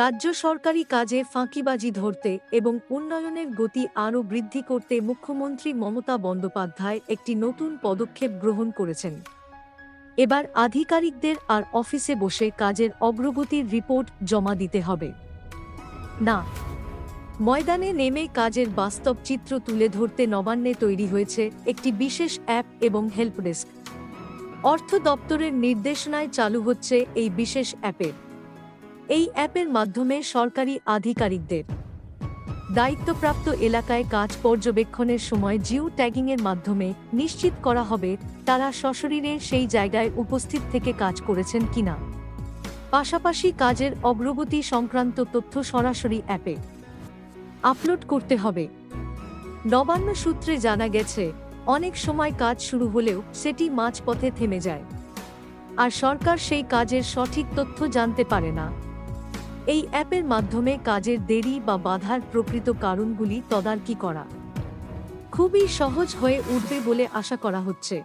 রাজ্য সরকারি কাজে ফাঁকিবাজি ধরতে এবং উন্নয়নের গতি আরও বৃদ্ধি করতে মুখ্যমন্ত্রী মমতা বন্দ্যোপাধ্যায় একটি নতুন পদক্ষেপ গ্রহণ করেছেন। এবার আধিকারিকদের আর অফিসে বসে কাজের অগ্রগতির রিপোর্ট জমা দিতে হবে। না, ময়দানে নেমে কাজের বাস্তব চিত্র তুলে ধরতে নবান্নে তৈরি হয়েছে একটি বিশেষ অ্যাপ এবং হেল্প ডেস্ক অর্থ দপ্তরের নির্দেশনায় চালু হচ্ছে এই বিশেষ অ্যাপের। এই অ্যাপের মাধ্যমে সরকারি আধিকারিকদের দায়িত্বপ্রাপ্ত এলাকায় কাজ পর্যবেক্ষণের সময় জিও ট্যাগিংয়ের মাধ্যমে নিশ্চিত করা হবে তারা সশরীরে সেই জায়গায় উপস্থিত থেকে কাজ করেছেন কিনা। পাশাপাশি কাজের অগ্রগতি সংক্রান্ত তথ্য সরাসরি অ্যাপে আপলোড করতে হবে। নবান্ন সূত্রে জানা গেছে, অনেক সময় কাজ শুরু হলেও সেটি মাঝপথে থেমে যায়। আর সরকার সেই কাজের সঠিক তথ্য জানতে পারে না। এই অ্যাপের মাধ্যমে কাজের দেরি বা বাধার প্রকৃত কারণগুলি তদারকি করা। খুবই সহজ হয়ে উঠবে বলে আশা করা হচ্ছে।